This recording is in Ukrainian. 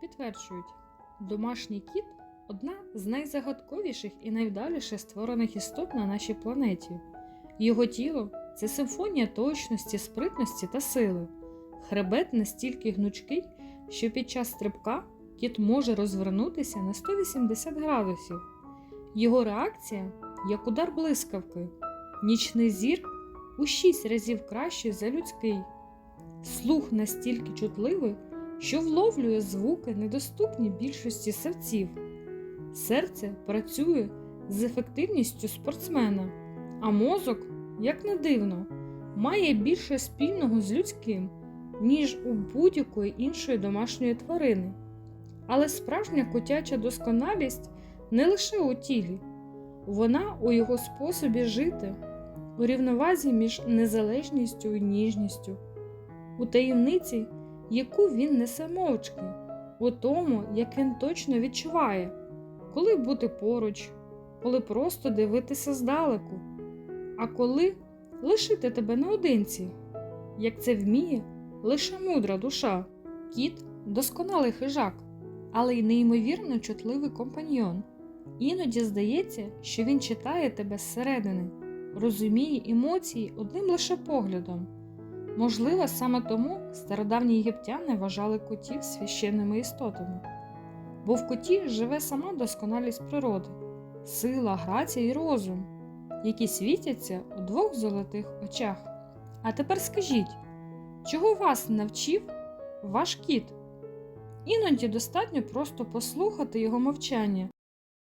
підтверджують, домашній кіт одна з найзагадковіших і найвдаліше створених істот на нашій планеті. Його тіло це симфонія точності, спритності та сили. Хребет настільки гнучкий, що під час стрибка кіт може розвернутися на 180 градусів. Його реакція як удар блискавки. Нічний зір у 6 разів кращий за людський. Слух настільки чутливий, що вловлює звуки, недоступні більшості савців. Серце працює з ефективністю спортсмена, а мозок, як не дивно, має більше спільного з людським, ніж у будь-якої іншої домашньої тварини. Але справжня котяча досконалість не лише у тілі, вона у його способі жити, у рівновазі між незалежністю і ніжністю, у таємниці, яку він несе мовчки, у тому, як він точно відчуває, коли бути поруч, коли просто дивитися здалеку, а коли лишити тебе наодинці, як це вміє лише мудра душа. Кіт досконалий хижак, але й неймовірно чутливий компаньйон. Іноді здається, що він читає тебе зсередини, розуміє емоції одним лише поглядом. Можливо, саме тому стародавні єгиптяни вважали котів священними істотами, бо в коті живе сама досконалість природи, сила, грація і розум, які світяться у двох золотих очах. А тепер скажіть, чого вас навчив ваш кіт? Іноді достатньо просто послухати його мовчання